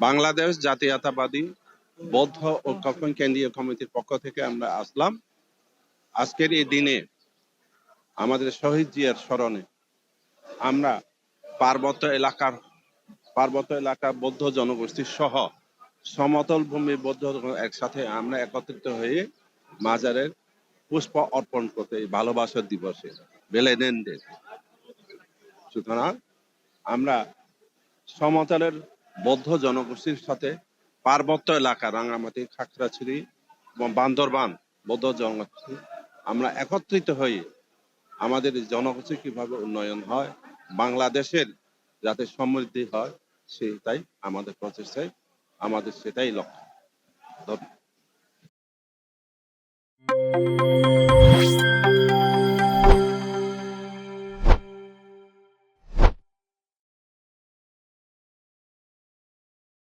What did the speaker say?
বাংলাদেশ জাতীয়তাবাদী বৌদ্ধ ঐক্যফ্রন্ট কেন্দ্রীয় কমিটির পক্ষ থেকে আমরা আসলাম। আজকের এই দিনে আমাদের শহীদ জিয়ার স্মরণে আমরা পার্বত্য এলাকার পার্বত্য এলাকার বৌদ্ধ জনগোষ্ঠী সহ সমতল ভূমি বৌদ্ধ একসাথে আমরা একত্রিত হয়ে মাজারের পুষ্প অর্পণ করতে এই ভালোবাসার দিবসে বেলেনেন সুতরাং আমরা সমতলের বৌদ্ধ জনগোষ্ঠীর সাথে পার্বত্য এলাকা, রাঙ্গামাটি, খাগড়াছড়ি, এবং বান্দরবান বৌদ্ধ জনগোষ্ঠী, আমরা একত্রিত হয়ে আমাদের জনগোষ্ঠী কীভাবে উন্নয়ন হয়, বাংলাদেশের যাতে সমৃদ্ধি হয়, সেটাই আমাদের প্রচেষ্টায়, আমাদের সেটাই লক্ষ্য ধন্যবাদ।